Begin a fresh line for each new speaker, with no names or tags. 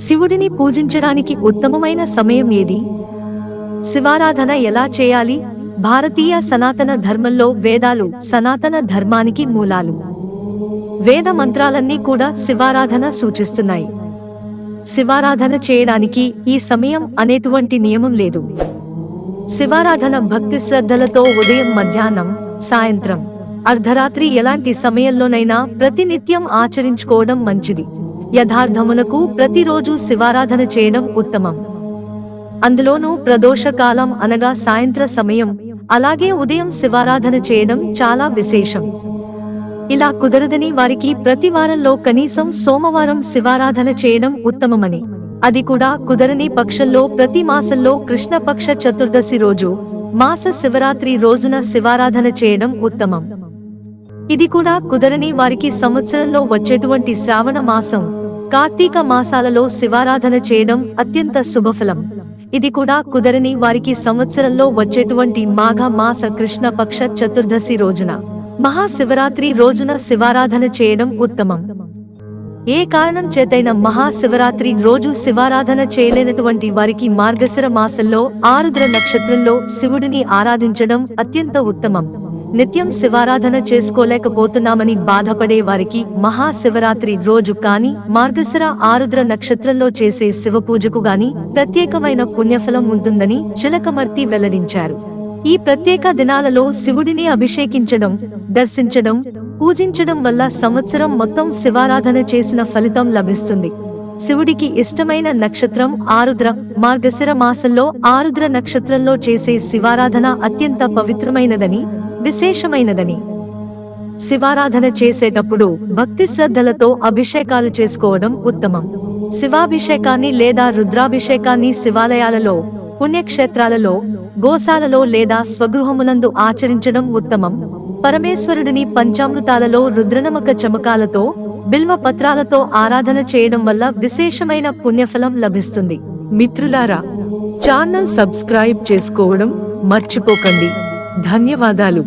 శివుడిని పూజించడానికి ఉత్తమమైన సమయం ఏది? శివారాధన ఎలా చేయాలి? భారతీయ సనాతన ధర్మంలో వేదాలు సనాతన ధర్మానికి మూలాలు. వేద మంత్రాలన్నీ కూడా శివారాధన సూచిస్తున్నాయి. శివారాధన చేయడానికి ఈ సమయం అనేటువంటి నియమం లేదు. శివారాధన భక్తి శ్రద్ధలతో ఉదయం మధ్యాహ్నం సాయంత్రం అర్ధరాత్రి ఎలాంటి సమయంలోనైనా ప్రతినిత్యం ఆచరించుకోవడం మంచిది. యథార్థమునకు ప్రతిరోజు శివారాధన చేయడం ఉత్తమం. అందులోనూ ప్రదోషకాలం అనగా సాయంత్ర సమయం అలాగే ఉదయం శివారాధన చేయడం చాలా విశేషం. ఇలా కుదరదని వారికి ప్రతి వారంలో కనీసం సోమవారం శివారాధన చేయడం ఉత్తమమని. అది కూడా కుదరని పక్షంలో ప్రతి మాసంలో కృష్ణపక్ష చతుర్దశి రోజు మాస శివరాత్రి రోజున శివారాధన చేయడం ఉత్తమం. ఇది కూడా కుదరని వారికి సంవత్సరంలో వచ్చేటువంటి శ్రావణ మాసం కార్తీక మాసాలలో శివారాధన చేయడం అత్యంత శుభఫలం. ఇది కూడా కుదరని వారికి సంవత్సరంలో వచ్చేటువంటి మాఘ మాస కృష్ణ పక్ష చతుర్దశి రోజున. మహాశివరాత్రి రోజున శివారాధన చేయడం ఉత్తమం. ఏ కారణం చేతైన మహాశివరాత్రి రోజు శివారాధన చేయలేనటువంటి వారికి మార్గశిర మాసంలో ఆరుద్ర నక్షత్రంలో శివుడిని ఆరాధించడం అత్యంత ఉత్తమం. నిత్యం శివారాధన చేసుకోలేకపోతున్నామని బాధపడే వారికి మహాశివరాత్రి రోజు కాని మార్గశిర ఆరుద్ర నక్షత్రంలో చేసే శివ పూజకు గాని ప్రత్యేకమైన పుణ్యఫలం ఉంటుందని చిలకమర్తి వెల్లడించారు. ఈ ప్రత్యేక దినాలలో శివుడిని అభిషేకించడం దర్శించడం పూజించడం వల్ల సంవత్సరం మొత్తం శివారాధన చేసిన ఫలితం లభిస్తుంది. శివుడికి ఇష్టమైన నక్షత్రం ఆరుద్ర మార్గశిర మాసంలో ఆరుద్ర నక్షత్రంలో చేసే శివారాధన అత్యంత పవిత్రమైనదని విశేషమైనదని. శివారాధన చేసేటప్పుడు భక్తి శ్రద్ధలతో అభిషేకాలు చేసుకోవడం ఉత్తమం. శివాభిషేకాన్ని లేదా రుద్రాభిషేకాన్ని శివాలయాలలో పుణ్యక్షేత్రాలలో గోశాలలో లేదా స్వగృహమునందు ఆచరించడం ఉత్తమం. పరమేశ్వరుడిని పంచామృతాలలో రుద్రనమక చమకాలతో బిల్వ పత్రాలతో ఆరాధన చేయడం వల్ల విశేషమైన పుణ్యఫలం లభిస్తుంది.
మిత్రులారా ఛానల్ సబ్స్క్రైబ్ చేసుకోవడం మర్చిపోకండి. ధన్యవాదాలు